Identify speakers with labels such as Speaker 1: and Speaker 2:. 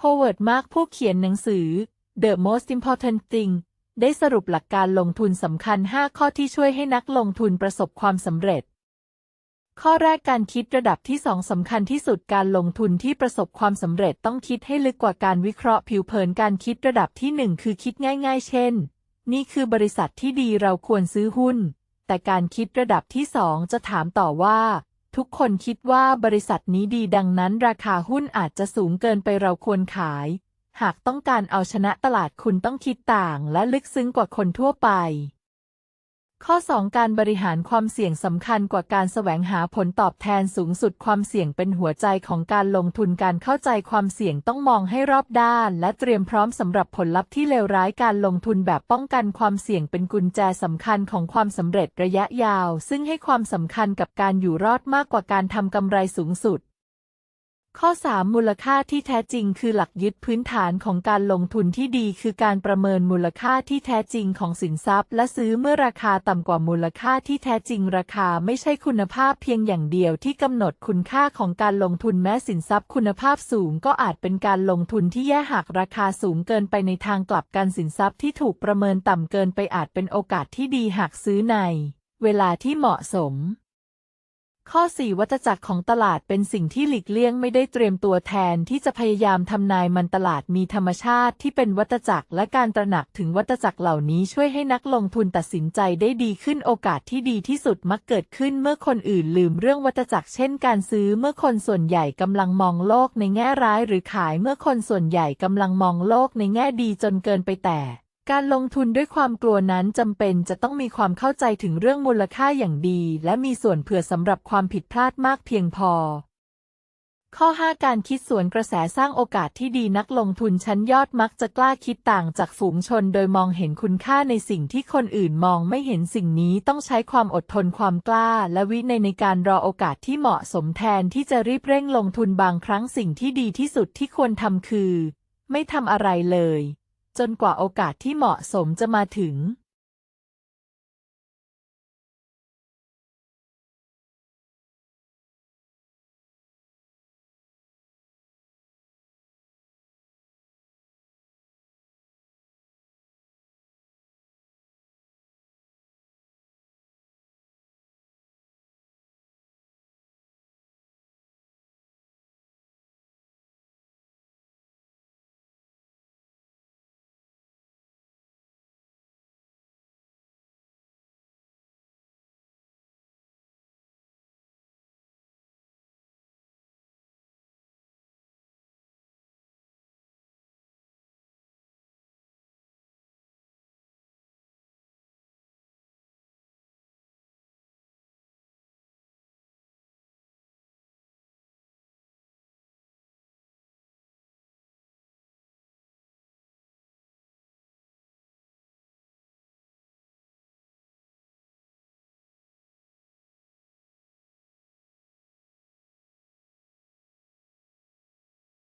Speaker 1: โฮเวิร์ดมาร์กผู้เขียนหนังสือ The Most Important Thing ได้สรุปหลักการลงทุนสำคัญ 5 ข้อที่ช่วยให้นักลงทุนประสบความสำเร็จ ข้อแรกการคิดระดับที่ 2สำคัญที่สุดการลงทุนที่ประสบความสำเร็จต้องคิดให้ลึกกว่าการวิเคราะห์ผิวเผินการคิดระดับที่ 1 คือคิดง่าย ๆ เช่น นี่คือบริษัทที่ดีเราควรซื้อหุ้น แต่การคิดระดับที่ 2 จะถามต่อว่า ทุกคนคิดว่าบริษัทนี้ดีดังนั้น ราคาหุ้นอาจจะสูงเกินไปเราควรขาย หากต้องการเอาชนะตลาดคุณต้องคิดต่างและลึกซึ้งกว่าคนทั่วไป ข้อ 2 การบริหารความเสี่ยงสำคัญกว่าการแสวงหาผลตอบแทนสูงสุดความเสี่ยงเป็นหัวใจของการลงทุนการเข้าใจความเสี่ยงต้องมองให้รอบด้าน และเตรียมพร้อมสำหรับผลลัพธ์ที่เลวร้ายการลงทุนแบบป้องกันความเสี่ยงเป็นกุญแจสำคัญของความสำเร็จระยะยาว ซึ่งให้ความสำคัญกับการอยู่รอดมากกว่าการทำกำไรสูงสุด ข้อ 3 มูลค่าที่แท้จริงคือหลักยึดพื้นฐานของการลงทุนที่ดีคือการประเมินมูลค่าที่แท้จริงของสินทรัพย์ และซื้อเมื่อราคาต่ำกว่ามูลค่าที่แท้จริงราคาไม่ใช่คุณภาพเพียงอย่างเดียวที่กำหนดคุณค่าของการลงทุนแม้สินทรัพย์คุณภาพสูงก็อาจเป็นการลงทุนที่แย่หากราคาสูงเกินไปในทางกลับกันสินทรัพย์ที่ถูกประเมินต่ำเกินไปอาจเป็นโอกาสที่ดีหากซื้อใน เวลาที่เหมาะสม ข้อ 4 วัตจักรของตลาดเป็นสิ่งที่หลีกเลี่ยงไม่ได้เตรียมตัวแทนที่จะพยายามทำนายมันตลาดมีธรรมชาติที่เป็นวัตจักรและการตระหนักถึงวัตจักรเหล่านี้ช่วยให้นักลงทุนตัดสินใจได้ดีขึ้นโอกาสที่ดีที่สุดมักเกิดขึ้นเมื่อคนอื่นลืมเรื่องวัตจักรเช่นการซื้อเมื่อคนส่วนใหญ่กำลังมองโลกในแง่ร้ายหรือขายเมื่อคนส่วนใหญ่กำลังมองโลกในแง่ดีจนเกินไปแต่ การลงทุนด้วยความกลัวนั้นจำเป็นจะต้องมีความเข้าใจถึงเรื่องมูลค่าอย่างดี และมีส่วนเผื่อสำหรับความผิดพลาดมากเพียงพอ ข้อ 5 การคิดสวนกระแสสร้างโอกาสที่ดีนักลงทุนชั้นยอดมักจะกล้าคิดต่างจากฝูงชน โดยมองเห็นคุณค่าในสิ่งที่คนอื่นมองไม่เห็นสิ่งนี้ต้องใช้ความอดทนความกล้า และวินัยในการรอโอกาสที่เหมาะสมแทนที่จะรีบเร่งลงทุนบางครั้งสิ่งที่ดีที่สุดที่ควรทำคือ ไม่ทำอะไรเลย จนกว่าโอกาสที่เหมาะสมจะมาถึง